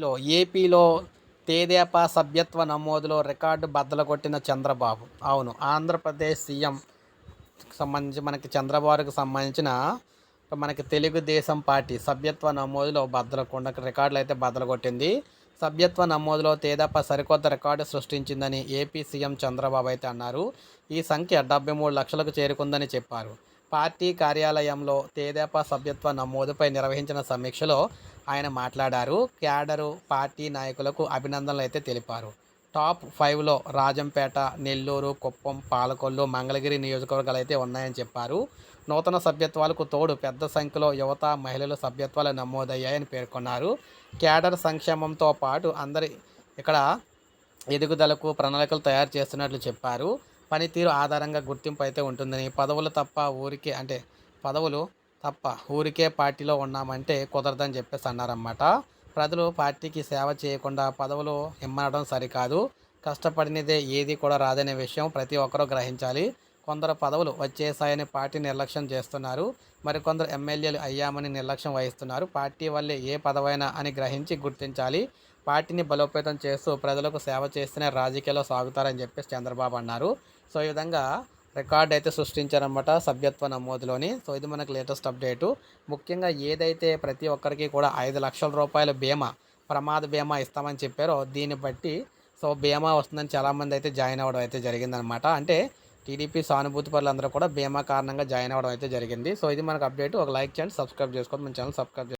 ఏపీలో ఏపీలో తేదేపా సభ్యత్వ నమోదులో రికార్డు బద్దలు కొట్టిన చంద్రబాబు. అవును ఆంధ్రప్రదేశ్ సీఎం సంబంధించి మనకి చంద్రబాబుకి సంబంధించిన మనకి తెలుగుదేశం పార్టీ సభ్యత్వ నమోదులో బద్దలు కొండ రికార్డులు అయితే బద్దలు కొట్టింది సభ్యత్వ నమోదులో తేదప సరికొత్త రికార్డు సృష్టించిందని ఏపీ సీఎం చంద్రబాబు అయితే అన్నారు. ఈ సంఖ్య డెబ్బై మూడు లక్షలకు చేరుకుందని చెప్పారు. పార్టీ కార్యాలయంలో తేదేప సభ్యత్వ నమోదుపై నిర్వహించిన సమీక్షలో ఆయన మాట్లాడారు. క్యాడరు పార్టీ నాయకులకు అభినందనలు అయితే తెలిపారు. టాప్ ఫైవ్లో రాజంపేట నెల్లూరు కుప్పం పాలకొల్లు మంగళగిరి నియోజకవర్గాలు అయితే ఉన్నాయని చెప్పారు. నూతన సభ్యత్వాలకు తోడు పెద్ద సంఖ్యలో యువత మహిళలు సభ్యత్వాలు నమోదయ్యాయని పేర్కొన్నారు. క్యాడర్ సంక్షేమంతో పాటు అందరి ఇక్కడ ఎదుగుదలకు ప్రణాళికలు తయారు చేస్తున్నట్లు చెప్పారు. పనితీరు ఆధారంగా గుర్తింపు అయితే ఉంటుందని. పదవులు తప్ప ఊరికే అంటే పదవులు తప్ప ఊరికే పార్టీలో ఉన్నామంటే కుదరదని చెప్పేసి అన్నారన్నమాట. ప్రజలు పార్టీకి సేవ చేయకుండా పదవులు ఇమ్మనడం సరికాదు. కష్టపడినదే ఏది కూడా రాదనే విషయం ప్రతి ఒక్కరూ గ్రహించాలి. కొందరు పదవులు వచ్చేసాయని పార్టీ నిర్లక్ష్యం చేస్తున్నారు. మరికొందరు ఎమ్మెల్యేలు అయ్యామని నిర్లక్ష్యం వహిస్తున్నారు. పార్టీ వల్లే ఏ పదవైనా అని గ్రహించి గుర్తించాలి. పార్టీని బలోపేతం చేస్తూ ప్రజలకు సేవ చేస్తేనే రాజకీయాల్లో సాగుతారని చెప్పేసి చంద్రబాబు అన్నారు. సో ఈ విధంగా రికార్డ్ అయితే సృష్టించారనమాట సభ్యత్వ నమోదులోని. సో ఇది మనకు లేటెస్ట్ అప్డేటు. ముఖ్యంగా ఏదైతే ప్రతి ఒక్కరికి కూడా ఐదు లక్షల రూపాయల బీమా ప్రమాద బీమా ఇస్తామని చెప్పారో దీన్ని బట్టి సో బీమా వస్తుందని చాలామంది అయితే జాయిన్ అవ్వడం అయితే జరిగిందనమాట అంటే టీడీపీ సానుభూతి పనులందరూ కూడా బీమా కారణంగా జాయిన్ అవ్వడం అయితే జరిగింది. సో ఇది మనకు అప్డేట్. ఒక లైక్ చేయండి సబ్స్క్రైబ్ చేసుకోండి. మన ఛానల్ సబ్స్క్రైబ్